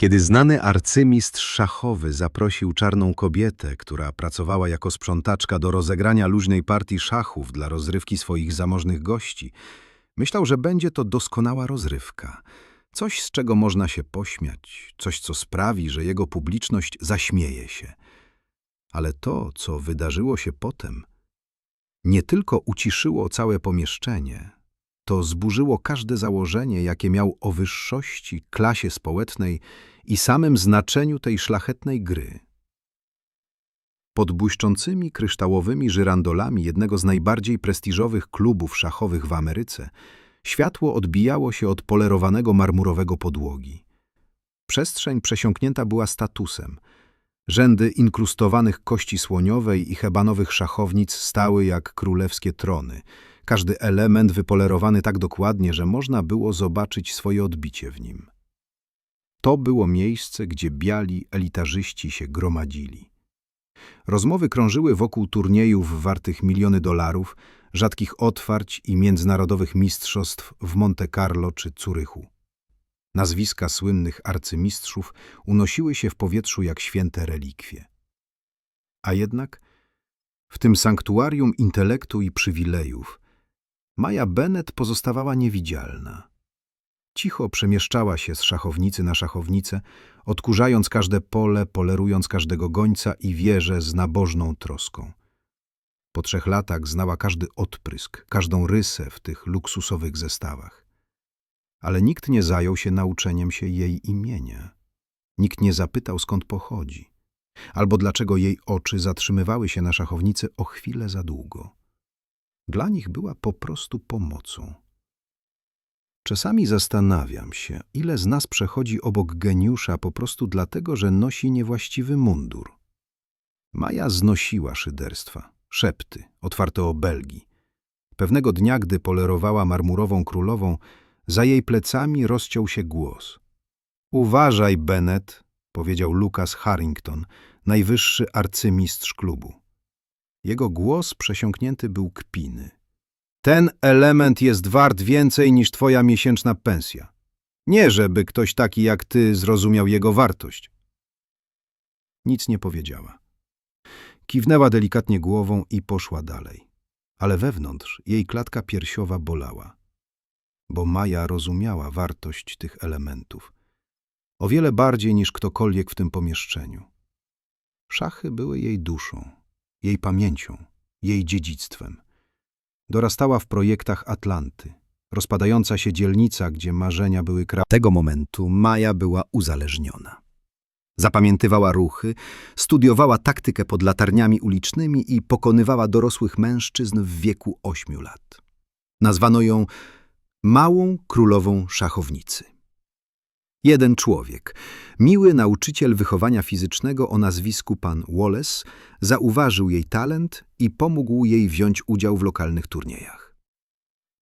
Kiedy znany arcymistrz szachowy zaprosił czarną kobietę, która pracowała jako sprzątaczka do rozegrania luźnej partii szachów dla rozrywki swoich zamożnych gości, myślał, że będzie to doskonała rozrywka. Coś, z czego można się pośmiać, coś, co sprawi, że jego publiczność zaśmieje się. Ale to, co wydarzyło się potem, nie tylko uciszyło całe pomieszczenie, to zburzyło każde założenie, jakie miał o wyższości, klasie społecznej i samym znaczeniu tej szlachetnej gry. Pod błyszczącymi kryształowymi żyrandolami jednego z najbardziej prestiżowych klubów szachowych w Ameryce światło odbijało się od polerowanego marmurowego podłogi. Przestrzeń przesiąknięta była statusem. Rzędy inkrustowanych kości słoniowej i hebanowych szachownic stały jak królewskie trony, każdy element wypolerowany tak dokładnie, że można było zobaczyć swoje odbicie w nim. To było miejsce, gdzie biali elitarzyści się gromadzili. Rozmowy krążyły wokół turniejów wartych miliony dolarów, rzadkich otwarć i międzynarodowych mistrzostw w Monte Carlo czy Curychu. Nazwiska słynnych arcymistrzów unosiły się w powietrzu jak święte relikwie. A jednak w tym sanktuarium intelektu i przywilejów Maja Bennett pozostawała niewidzialna. Cicho przemieszczała się z szachownicy na szachownicę, odkurzając każde pole, polerując każdego gońca i wieżę z nabożną troską. Po trzech latach znała każdy odprysk, każdą rysę w tych luksusowych zestawach. Ale nikt nie zajął się nauczeniem się jej imienia. Nikt nie zapytał, skąd pochodzi, albo dlaczego jej oczy zatrzymywały się na szachownicy o chwilę za długo. Dla nich była po prostu pomocą. Czasami zastanawiam się, ile z nas przechodzi obok geniusza po prostu dlatego, że nosi niewłaściwy mundur. Maja znosiła szyderstwa, szepty, otwarte obelgi. Pewnego dnia, gdy polerowała marmurową królową, za jej plecami rozciął się głos. Uważaj, Bennett, powiedział Lucas Harrington, najwyższy arcymistrz klubu. Jego głos przesiąknięty był kpiny. Ten element jest wart więcej niż twoja miesięczna pensja. Nie, żeby ktoś taki jak ty zrozumiał jego wartość. Nic nie powiedziała. Kiwnęła delikatnie głową i poszła dalej. Ale wewnątrz jej klatka piersiowa bolała. Bo Maja rozumiała wartość tych elementów. O wiele bardziej niż ktokolwiek w tym pomieszczeniu. Szachy były jej duszą, jej pamięcią, jej dziedzictwem. Dorastała w projektach Atlanty, rozpadająca się dzielnica, gdzie marzenia były kra... Tego momentu Maja była uzależniona. Zapamiętywała ruchy, studiowała taktykę pod latarniami ulicznymi i pokonywała dorosłych mężczyzn w wieku ośmiu lat. Nazwano ją Małą Królową Szachownicy. Jeden człowiek, miły nauczyciel wychowania fizycznego o nazwisku pan Wallace, zauważył jej talent i pomógł jej wziąć udział w lokalnych turniejach.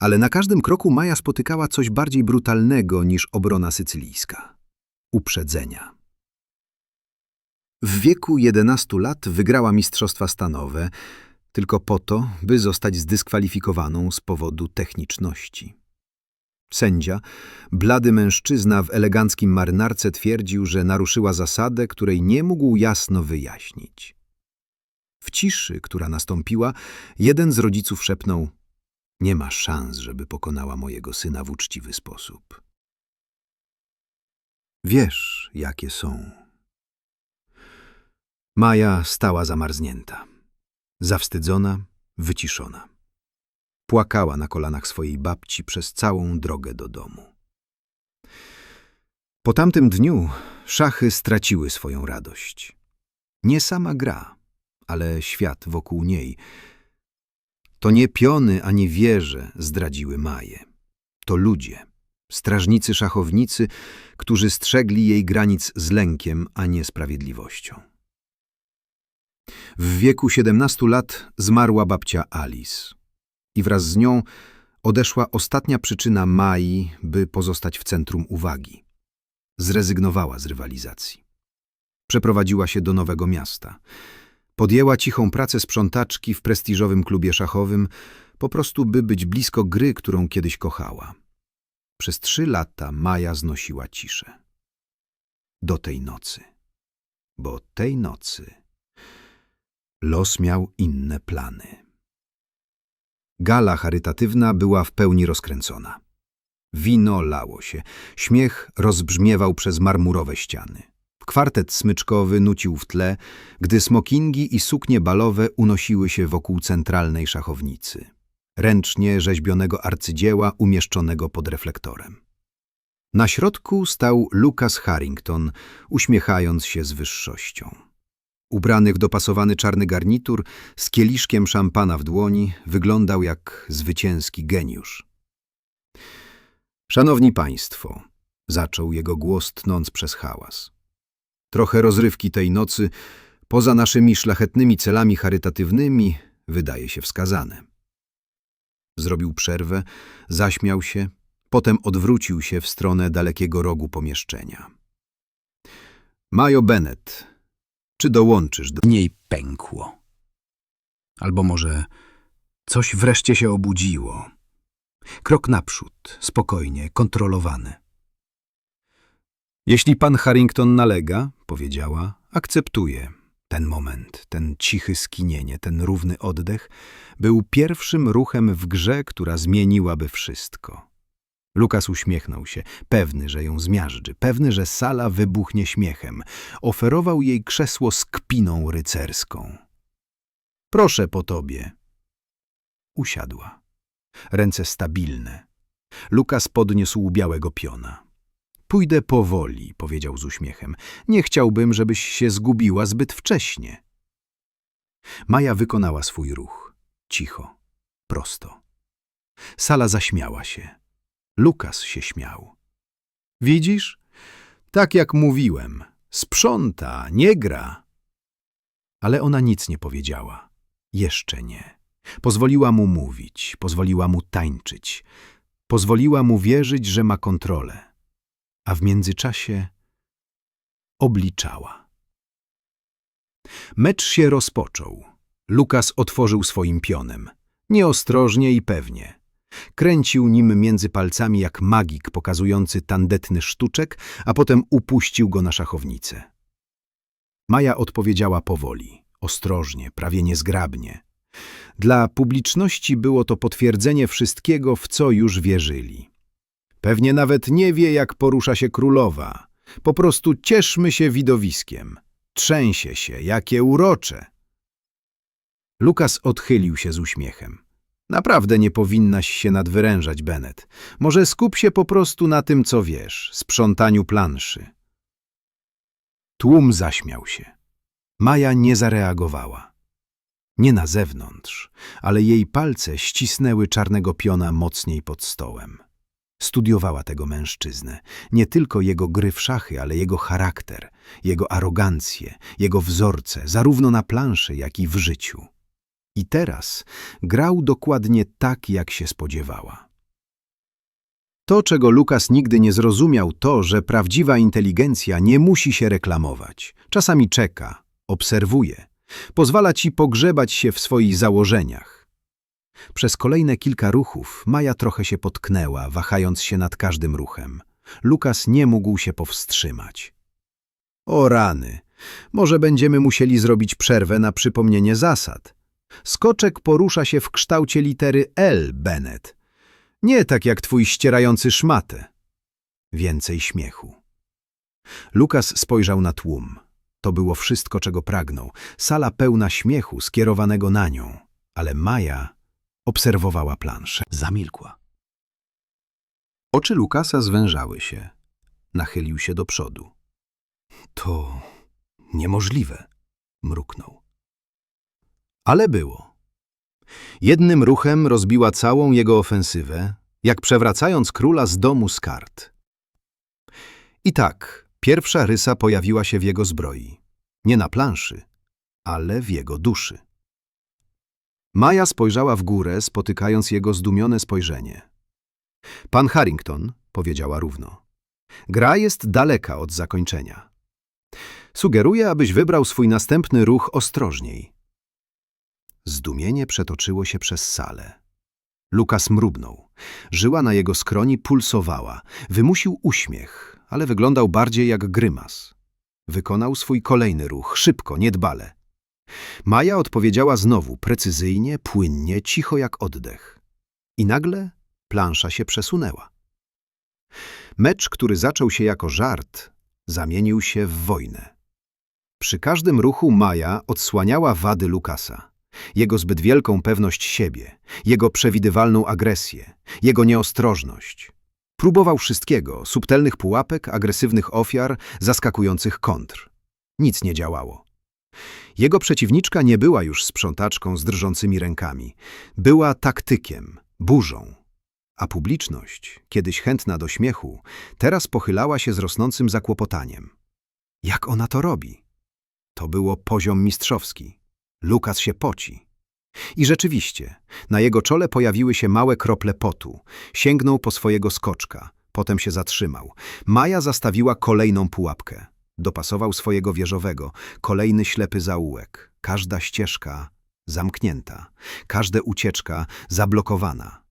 Ale na każdym kroku Maja spotykała coś bardziej brutalnego niż obrona sycylijska – uprzedzenia. W wieku 11 lat wygrała mistrzostwa stanowe, tylko po to, by zostać zdyskwalifikowaną z powodu techniczności. Sędzia, blady mężczyzna w eleganckim marynarce twierdził, że naruszyła zasadę, której nie mógł jasno wyjaśnić. W ciszy, która nastąpiła, jeden z rodziców szepnął – nie ma szans, żeby pokonała mojego syna w uczciwy sposób. Wiesz, jakie są. Maja stała zamarznięta, zawstydzona, wyciszona. Płakała na kolanach swojej babci przez całą drogę do domu. Po tamtym dniu szachy straciły swoją radość. Nie sama gra, ale świat wokół niej. To nie piony ani wieże zdradziły Maję. To ludzie, strażnicy szachownicy, którzy strzegli jej granic z lękiem, a nie sprawiedliwością. W wieku 17 lat zmarła babcia Alice i wraz z nią odeszła ostatnia przyczyna Mai, by pozostać w centrum uwagi. Zrezygnowała z rywalizacji. Przeprowadziła się do nowego miasta. Podjęła cichą pracę sprzątaczki w prestiżowym klubie szachowym, po prostu by być blisko gry, którą kiedyś kochała. Przez trzy lata Maja znosiła ciszę. do tej nocy. Bo tej nocy los miał inne plany. Gala charytatywna była w pełni rozkręcona. Wino lało się, śmiech rozbrzmiewał przez marmurowe ściany. Kwartet smyczkowy nucił w tle, gdy smokingi i suknie balowe unosiły się wokół centralnej szachownicy, ręcznie rzeźbionego arcydzieła umieszczonego pod reflektorem. Na środku stał Lucas Harrington, uśmiechając się z wyższością. Ubrany w dopasowany czarny garnitur, z kieliszkiem szampana w dłoni, wyglądał jak zwycięski geniusz. Szanowni Państwo, zaczął jego głos tnąc przez hałas. Trochę rozrywki tej nocy, poza naszymi szlachetnymi celami charytatywnymi, wydaje się wskazane. Zrobił przerwę, zaśmiał się, potem odwrócił się w stronę dalekiego rogu pomieszczenia. Majo Bennett, czy dołączysz do... niej pękło. Albo może coś wreszcie się obudziło. Krok naprzód, spokojnie, kontrolowany. Jeśli pan Harrington nalega, powiedziała, akceptuję. Ten moment, ten cichy skinienie, ten równy oddech był pierwszym ruchem w grze, która zmieniłaby wszystko. Lukas uśmiechnął się, pewny, że ją zmiażdży, pewny, że sala wybuchnie śmiechem. Oferował jej krzesło z kpiną rycerską. Proszę po tobie. Usiadła. Ręce stabilne. Lukas podniósł białego piona. Pójdę powoli, powiedział z uśmiechem. Nie chciałbym, żebyś się zgubiła zbyt wcześnie. Maja wykonała swój ruch. Cicho, prosto. Sala zaśmiała się. Lukas się śmiał. Widzisz? Tak jak mówiłem. Sprząta, nie gra. Ale ona nic nie powiedziała. Jeszcze nie. Pozwoliła mu mówić, pozwoliła mu tańczyć, pozwoliła mu wierzyć, że ma kontrolę. A w międzyczasie obliczała. Mecz się rozpoczął. Lukas otworzył swoim pionem. Nieostrożnie i pewnie. Kręcił nim między palcami jak magik pokazujący tandetny sztuczek, a potem upuścił go na szachownicę. Maja odpowiedziała powoli, ostrożnie, prawie niezgrabnie. Dla publiczności było to potwierdzenie wszystkiego, w co już wierzyli. Pewnie nawet nie wie, jak porusza się królowa. Po prostu cieszmy się widowiskiem. Trzęsie się, jakie urocze. Lukas odchylił się z uśmiechem. Naprawdę nie powinnaś się nadwyrężać, Bennett. Może skup się po prostu na tym, co wiesz, sprzątaniu planszy. Tłum zaśmiał się. Maja nie zareagowała. Nie na zewnątrz, ale jej palce ścisnęły czarnego piona mocniej pod stołem. Studiowała tego mężczyznę, nie tylko jego gry w szachy, ale jego charakter, jego arogancję, jego wzorce, zarówno na planszy, jak i w życiu. I teraz grał dokładnie tak, jak się spodziewała. To, czego Lukas nigdy nie zrozumiał, to, że prawdziwa inteligencja nie musi się reklamować. Czasami czeka, obserwuje, pozwala ci pogrzebać się w swoich założeniach. Przez kolejne kilka ruchów Maja trochę się potknęła, wahając się nad każdym ruchem. Lukas nie mógł się powstrzymać. O rany, może będziemy musieli zrobić przerwę na przypomnienie zasad. Skoczek porusza się w kształcie litery L, Bennett. Nie tak jak twój ścierający szmatę. Więcej śmiechu. Lukas spojrzał na tłum. To było wszystko, czego pragnął. Sala pełna śmiechu skierowanego na nią. Ale Maja obserwowała planszę. Zamilkła. Oczy Lukasa zwężały się. Nachylił się do przodu. To niemożliwe, mruknął. Ale było. Jednym ruchem rozbiła całą jego ofensywę, jak przewracając króla z domu z kart. I tak, pierwsza rysa pojawiła się w jego zbroi. Nie na planszy, ale w jego duszy. Maja spojrzała w górę, spotykając jego zdumione spojrzenie. Pan Harrington, powiedziała równo, gra jest daleka od zakończenia. Sugeruję, abyś wybrał swój następny ruch ostrożniej. Zdumienie przetoczyło się przez salę. Lukas mrubnął. Żyła na jego skroni pulsowała. Wymusił uśmiech, ale wyglądał bardziej jak grymas. Wykonał swój kolejny ruch, szybko, niedbale. Maja odpowiedziała znowu, precyzyjnie, płynnie, cicho jak oddech. I nagle plansza się przesunęła. Mecz, który zaczął się jako żart, zamienił się w wojnę. Przy każdym ruchu Maja odsłaniała wady Lukasa. Jego zbyt wielką pewność siebie, jego przewidywalną agresję, jego nieostrożność. Próbował wszystkiego, subtelnych pułapek, agresywnych ofiar, zaskakujących kontr. Nic nie działało. Jego przeciwniczka nie była już sprzątaczką z drżącymi rękami. Była taktykiem, burzą. A publiczność, kiedyś chętna do śmiechu, teraz pochylała się z rosnącym zakłopotaniem. Jak ona to robi? To było poziom mistrzowski. Lukas się poci. I rzeczywiście, na jego czole pojawiły się małe krople potu. Sięgnął po swojego skoczka, potem się zatrzymał. Maja zastawiła kolejną pułapkę. Dopasował swojego wieżowego, kolejny ślepy zaułek. Każda ścieżka zamknięta, każda ucieczka zablokowana.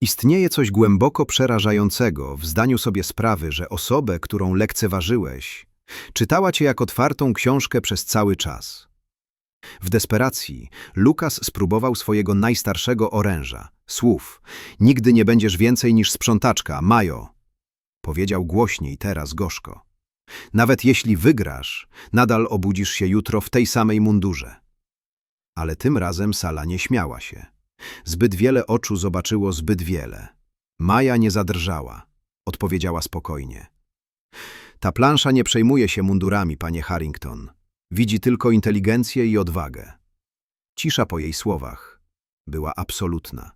Istnieje coś głęboko przerażającego w zdaniu sobie sprawy, że osobę, którą lekceważyłeś, czytała cię jak otwartą książkę przez cały czas. W desperacji Lukas spróbował swojego najstarszego oręża, słów. Nigdy nie będziesz więcej niż sprzątaczka, Majo. Powiedział głośniej teraz gorzko. Nawet jeśli wygrasz, nadal obudzisz się jutro w tej samej mundurze. Ale tym razem sala nie śmiała się. Zbyt wiele oczu zobaczyło zbyt wiele. Maja nie zadrżała. Odpowiedziała spokojnie. Ta plansza nie przejmuje się mundurami, panie Harrington. Widzi tylko inteligencję i odwagę. Cisza po jej słowach była absolutna.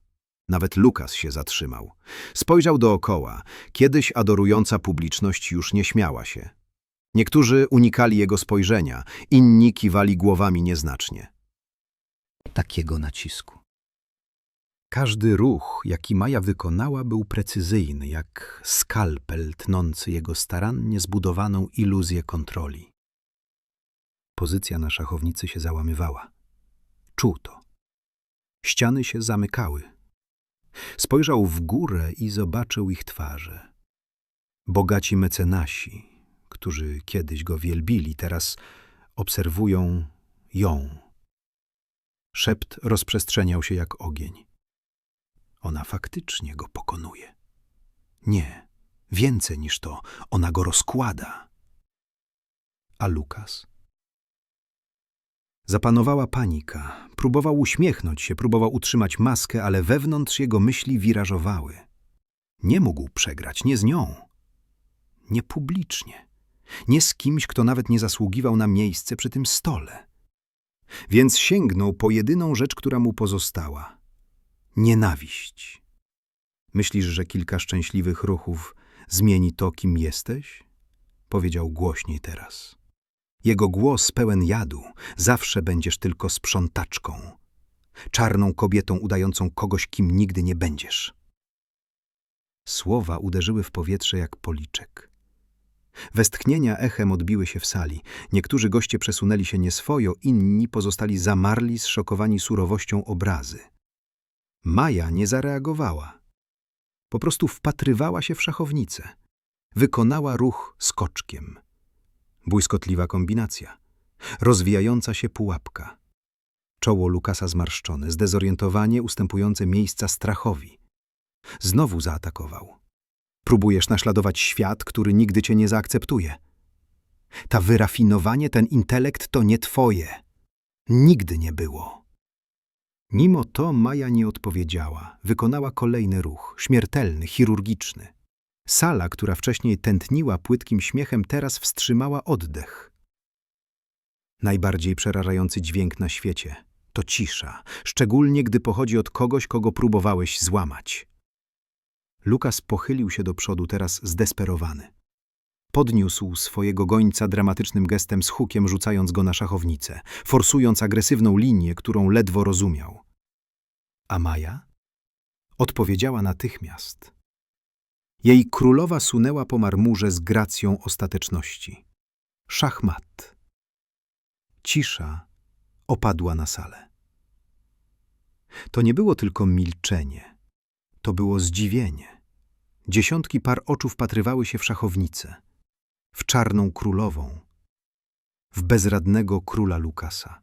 Nawet Lukas się zatrzymał. Spojrzał dookoła. Kiedyś adorująca publiczność już nie śmiała się. Niektórzy unikali jego spojrzenia, inni kiwali głowami nieznacznie. Takiego nacisku. Każdy ruch, jaki Maja wykonała, był precyzyjny, jak skalpel tnący jego starannie zbudowaną iluzję kontroli. Pozycja na szachownicy się załamywała. Czuł to. Ściany się zamykały. Spojrzał w górę i zobaczył ich twarze. Bogaci mecenasi, którzy kiedyś go wielbili, teraz obserwują ją. Szept rozprzestrzeniał się jak ogień. Ona faktycznie go pokonuje. Nie, więcej niż to, ona go rozkłada. A Lukas? Zapanowała panika. Próbował uśmiechnąć się, próbował utrzymać maskę, ale wewnątrz jego myśli wirażowały. Nie mógł przegrać, nie z nią. Nie publicznie. Nie z kimś, kto nawet nie zasługiwał na miejsce przy tym stole. Więc sięgnął po jedyną rzecz, która mu pozostała. Nienawiść. Myślisz, że kilka szczęśliwych ruchów zmieni to, kim jesteś? Powiedział głośniej teraz. Jego głos pełen jadu. Zawsze będziesz tylko sprzątaczką. Czarną kobietą udającą kogoś, kim nigdy nie będziesz. Słowa uderzyły w powietrze jak policzek. Westchnienia echem odbiły się w sali. Niektórzy goście przesunęli się nieswojo, inni pozostali zamarli, zszokowani surowością obrazy. Maja nie zareagowała. Po prostu wpatrywała się w szachownicę. Wykonała ruch skoczkiem. Błyskotliwa kombinacja. Rozwijająca się pułapka. Czoło Lukasa zmarszczone, zdezorientowanie ustępujące miejsca strachowi. Znowu zaatakował. Próbujesz naśladować świat, który nigdy cię nie zaakceptuje. Ta wyrafinowanie, ten intelekt to nie twoje. Nigdy nie było. Mimo to Maja nie odpowiedziała. Wykonała kolejny ruch, śmiertelny, chirurgiczny. Sala, która wcześniej tętniła płytkim śmiechem, teraz wstrzymała oddech. Najbardziej przerażający dźwięk na świecie to cisza, szczególnie gdy pochodzi od kogoś, kogo próbowałeś złamać. Lukas pochylił się do przodu, teraz zdesperowany. Podniósł swojego gońca dramatycznym gestem z hukiem, rzucając go na szachownicę, forsując agresywną linię, którą ledwo rozumiał. A Maja? Odpowiedziała natychmiast. Jej królowa sunęła po marmurze z gracją ostateczności. Szachmat. Cisza opadła na salę. To nie było tylko milczenie. To było zdziwienie. Dziesiątki par oczu wpatrywały się w szachownicę. W czarną królową, w bezradnego króla Lukasa.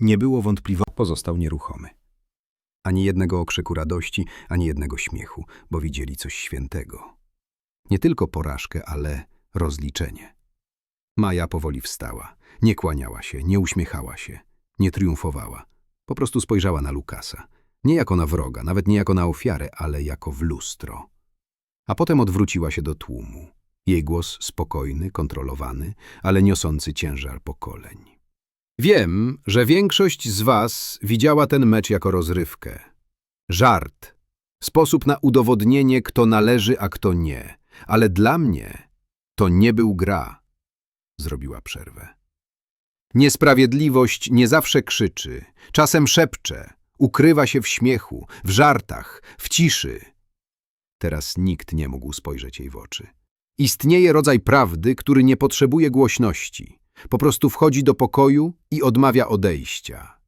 Nie było wątpliwości, pozostał nieruchomy. Ani jednego okrzyku radości, ani jednego śmiechu, bo widzieli coś świętego. Nie tylko porażkę, ale rozliczenie. Maja powoli wstała. Nie kłaniała się, nie uśmiechała się, nie triumfowała. Po prostu spojrzała na Lukasa. Nie jako na wroga, nawet nie jako na ofiarę, ale jako w lustro. A potem odwróciła się do tłumu. Jej głos spokojny, kontrolowany, ale niosący ciężar pokoleń. Wiem, że większość z was widziała ten mecz jako rozrywkę. Żart. Sposób na udowodnienie, kto należy, a kto nie. Ale dla mnie to nie był gra. Zrobiła przerwę. Niesprawiedliwość nie zawsze krzyczy, czasem szepcze, ukrywa się w śmiechu, w żartach, w ciszy. Teraz nikt nie mógł spojrzeć jej w oczy. Istnieje rodzaj prawdy, który nie potrzebuje głośności. Po prostu wchodzi do pokoju i odmawia odejścia.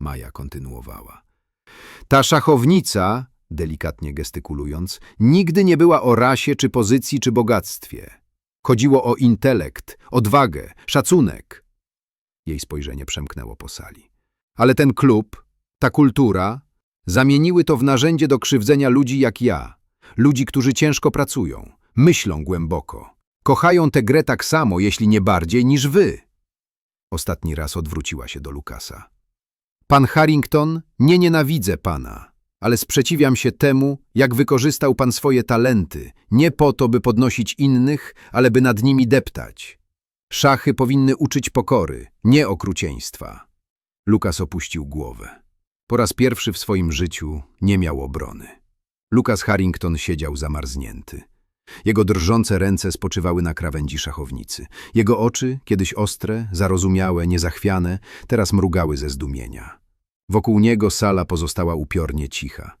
Maja kontynuowała. Ta szachownica, delikatnie gestykulując, nigdy nie była o rasie, czy pozycji, czy bogactwie. Chodziło o intelekt, odwagę, szacunek. Jej spojrzenie przemknęło po sali. Ale ten klub, ta kultura, zamieniły to w narzędzie do krzywdzenia ludzi jak ja. Ludzi, którzy ciężko pracują, myślą głęboko. Kochają tę grę tak samo, jeśli nie bardziej, niż wy. Ostatni raz odwróciła się do Lukasa. Pan Harrington, nie nienawidzę pana, ale sprzeciwiam się temu, jak wykorzystał pan swoje talenty, nie po to, by podnosić innych, ale by nad nimi deptać. Szachy powinny uczyć pokory, nie okrucieństwa. Lukas opuścił głowę. Po raz pierwszy w swoim życiu nie miał obrony. Lukas Harrington siedział zamarznięty. Jego drżące ręce spoczywały na krawędzi szachownicy. Jego oczy, kiedyś ostre, zarozumiałe, niezachwiane, teraz mrugały ze zdumienia. Wokół niego sala pozostała upiornie cicha.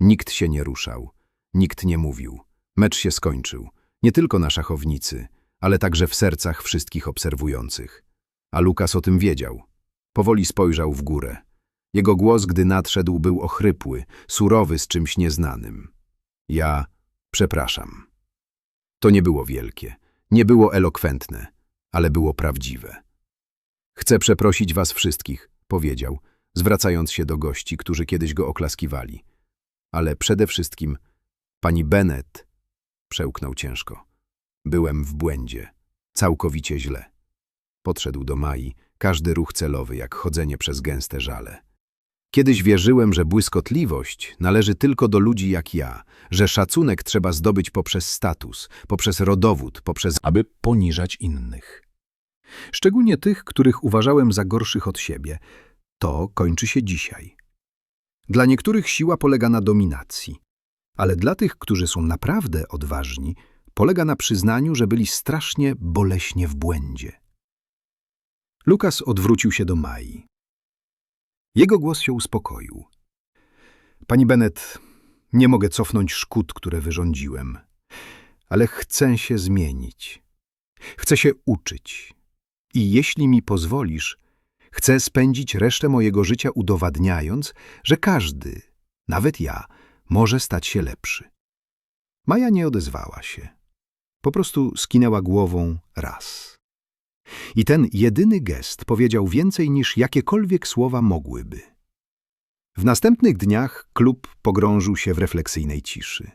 Nikt się nie ruszał, nikt nie mówił. Mecz się skończył, nie tylko na szachownicy, ale także w sercach wszystkich obserwujących. A Lukas o tym wiedział. Powoli spojrzał w górę. Jego głos, gdy nadszedł, był ochrypły, surowy z czymś nieznanym. Ja przepraszam. To nie było wielkie, nie było elokwentne, ale było prawdziwe. Chcę przeprosić was wszystkich, powiedział, zwracając się do gości, którzy kiedyś go oklaskiwali. Ale przede wszystkim pani Bennet, przełknął ciężko. Byłem w błędzie, całkowicie źle. Podszedł do Mai, każdy ruch celowy, jak chodzenie przez gęste żale. Kiedyś wierzyłem, że błyskotliwość należy tylko do ludzi jak ja, że szacunek trzeba zdobyć poprzez status, poprzez rodowód, poprzez aby poniżać innych. Szczególnie tych, których uważałem za gorszych od siebie. To kończy się dzisiaj. Dla niektórych siła polega na dominacji, ale dla tych, którzy są naprawdę odważni, polega na przyznaniu, że byli strasznie boleśnie w błędzie. Lukas odwrócił się do Mai. Jego głos się uspokoił. Pani Bennet, nie mogę cofnąć szkód, które wyrządziłem, ale chcę się zmienić. Chcę się uczyć. I jeśli mi pozwolisz, chcę spędzić resztę mojego życia udowadniając, że każdy, nawet ja, może stać się lepszy. Maja nie odezwała się. Po prostu skinęła głową raz. I ten jedyny gest powiedział więcej niż jakiekolwiek słowa mogłyby. W następnych dniach klub pogrążył się w refleksyjnej ciszy.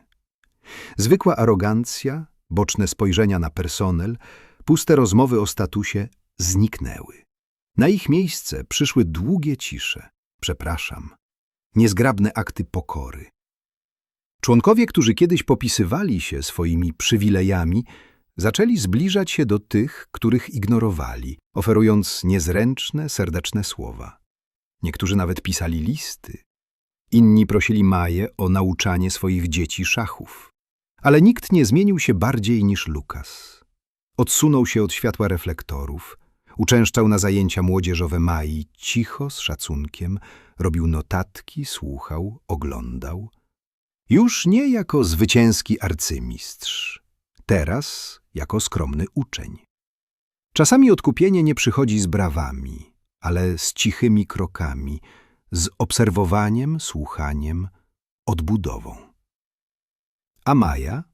Zwykła arogancja, boczne spojrzenia na personel, puste rozmowy o statusie zniknęły. Na ich miejsce przyszły długie cisze, przepraszam, niezgrabne akty pokory. Członkowie, którzy kiedyś popisywali się swoimi przywilejami, zaczęli zbliżać się do tych, których ignorowali, oferując niezręczne, serdeczne słowa. Niektórzy nawet pisali listy. Inni prosili Maję o nauczanie swoich dzieci szachów. Ale nikt nie zmienił się bardziej niż Lukas. Odsunął się od światła reflektorów, uczęszczał na zajęcia młodzieżowe Mai cicho, z szacunkiem, robił notatki, słuchał, oglądał. Już nie jako zwycięski arcymistrz, teraz jako skromny uczeń. Czasami odkupienie nie przychodzi z brawami, ale z cichymi krokami, z obserwowaniem, słuchaniem, odbudową. A Maja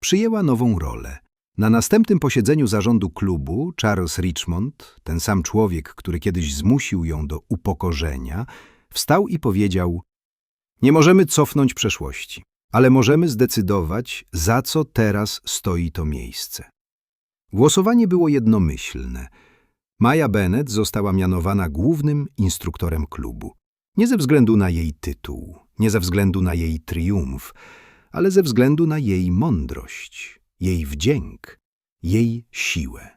przyjęła nową rolę. Na następnym posiedzeniu zarządu klubu Charles Richmond, ten sam człowiek, który kiedyś zmusił ją do upokorzenia, wstał i powiedział: Nie możemy cofnąć przeszłości, ale możemy zdecydować, za co teraz stoi to miejsce. Głosowanie było jednomyślne. Maja Bennett została mianowana głównym instruktorem klubu. Nie ze względu na jej tytuł, nie ze względu na jej triumf, ale ze względu na jej mądrość, jej wdzięk, jej siłę.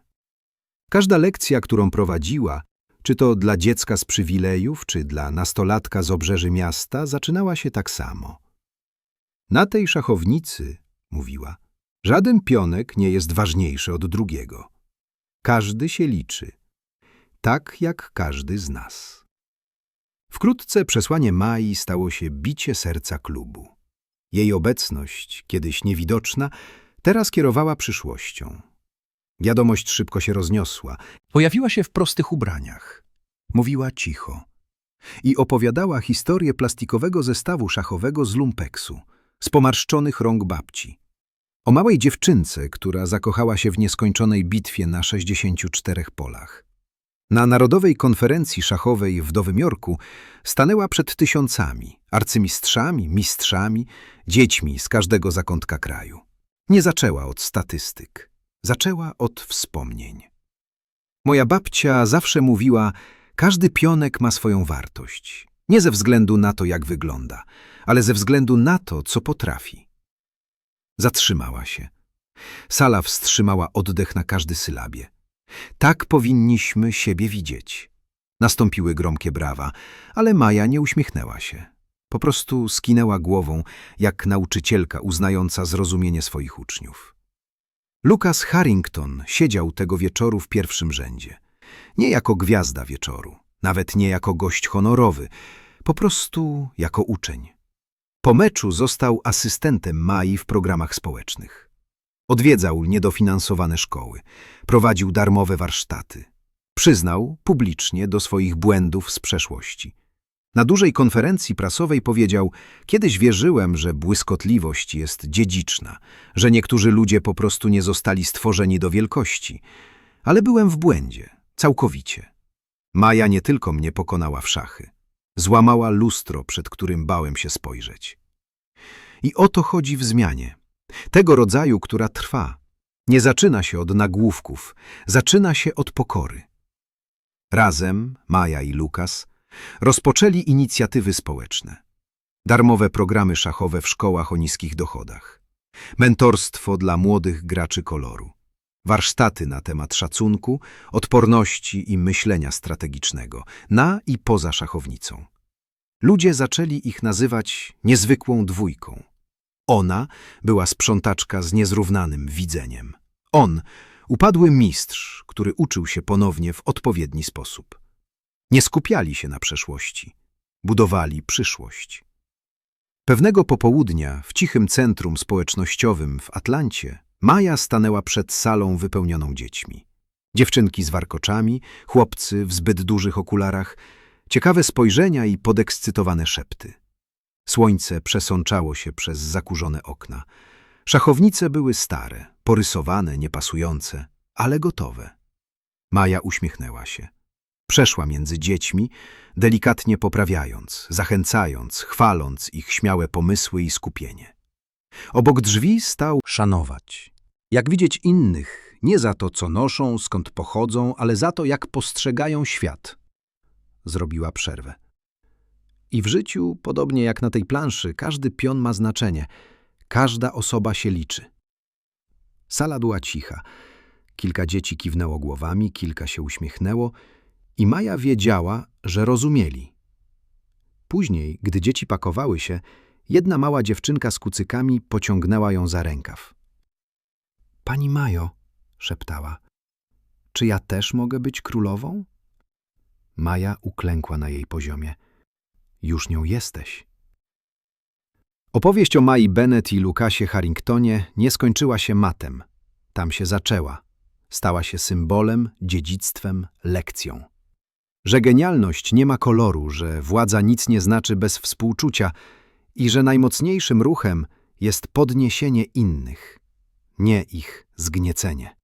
Każda lekcja, którą prowadziła, czy to dla dziecka z przywilejów, czy dla nastolatka z obrzeży miasta, zaczynała się tak samo. Na tej szachownicy, mówiła, żaden pionek nie jest ważniejszy od drugiego. Każdy się liczy, tak jak każdy z nas. Wkrótce przesłanie Mai stało się bicie serca klubu. Jej obecność, kiedyś niewidoczna, teraz kierowała przyszłością. Wiadomość szybko się rozniosła. Pojawiła się w prostych ubraniach. Mówiła cicho. I opowiadała historię plastikowego zestawu szachowego z lumpeksu, z pomarszczonych rąk babci. O małej dziewczynce, która zakochała się w nieskończonej bitwie na 64 polach. Na Narodowej Konferencji Szachowej w Nowym Jorku stanęła przed tysiącami, arcymistrzami, mistrzami, dziećmi z każdego zakątka kraju. Nie zaczęła od statystyk, zaczęła od wspomnień. Moja babcia zawsze mówiła, każdy pionek ma swoją wartość. Nie ze względu na to, jak wygląda, ale ze względu na to, co potrafi. Zatrzymała się. Sala wstrzymała oddech na każdy sylabie. Tak powinniśmy siebie widzieć. Nastąpiły gromkie brawa, ale Maja nie uśmiechnęła się. Po prostu skinęła głową, jak nauczycielka uznająca zrozumienie swoich uczniów. Lucas Harrington siedział tego wieczoru w pierwszym rzędzie. Nie jako gwiazda wieczoru, nawet nie jako gość honorowy, po prostu jako uczeń. Po meczu został asystentem Mai w programach społecznych. Odwiedzał niedofinansowane szkoły, prowadził darmowe warsztaty. Przyznał publicznie do swoich błędów z przeszłości. Na dużej konferencji prasowej powiedział: Kiedyś wierzyłem, że błyskotliwość jest dziedziczna, że niektórzy ludzie po prostu nie zostali stworzeni do wielkości. Ale byłem w błędzie, całkowicie. Maja nie tylko mnie pokonała w szachy, złamała lustro, przed którym bałem się spojrzeć. I o to chodzi w zmianie. Tego rodzaju, która trwa. Nie zaczyna się od nagłówków, zaczyna się od pokory. Razem, Maja i Lukas, rozpoczęli inicjatywy społeczne. Darmowe programy szachowe w szkołach o niskich dochodach. Mentorstwo dla młodych graczy koloru. Warsztaty na temat szacunku, odporności i myślenia strategicznego, na i poza szachownicą. Ludzie zaczęli ich nazywać niezwykłą dwójką. Ona była sprzątaczka z niezrównanym widzeniem. On upadły mistrz, który uczył się ponownie w odpowiedni sposób. Nie skupiali się na przeszłości, budowali przyszłość. Pewnego popołudnia w cichym centrum społecznościowym w Atlancie Maja stanęła przed salą wypełnioną dziećmi. Dziewczynki z warkoczami, chłopcy w zbyt dużych okularach, ciekawe spojrzenia i podekscytowane szepty. Słońce przesączało się przez zakurzone okna. Szachownice były stare, porysowane, niepasujące, ale gotowe. Maja uśmiechnęła się. Przeszła między dziećmi, delikatnie poprawiając, zachęcając, chwaląc ich śmiałe pomysły i skupienie. Obok drzwi stał szanować. Jak widzieć innych, nie za to, co noszą, skąd pochodzą, ale za to, jak postrzegają świat. Zrobiła przerwę. I w życiu, podobnie jak na tej planszy, każdy pion ma znaczenie. Każda osoba się liczy. Sala była cicha. Kilka dzieci kiwnęło głowami, kilka się uśmiechnęło i Maja wiedziała, że rozumieli. Później, gdy dzieci pakowały się, jedna mała dziewczynka z kucykami pociągnęła ją za rękaw. Pani Majo, szeptała, czy ja też mogę być królową? Maja uklękła na jej poziomie. Już nią jesteś. Opowieść o Mai Bennett i Lukasie Harringtonie nie skończyła się matem. Tam się zaczęła. Stała się symbolem, dziedzictwem, lekcją. Że genialność nie ma koloru, że władza nic nie znaczy bez współczucia i że najmocniejszym ruchem jest podniesienie innych. nie ich zgniecenie.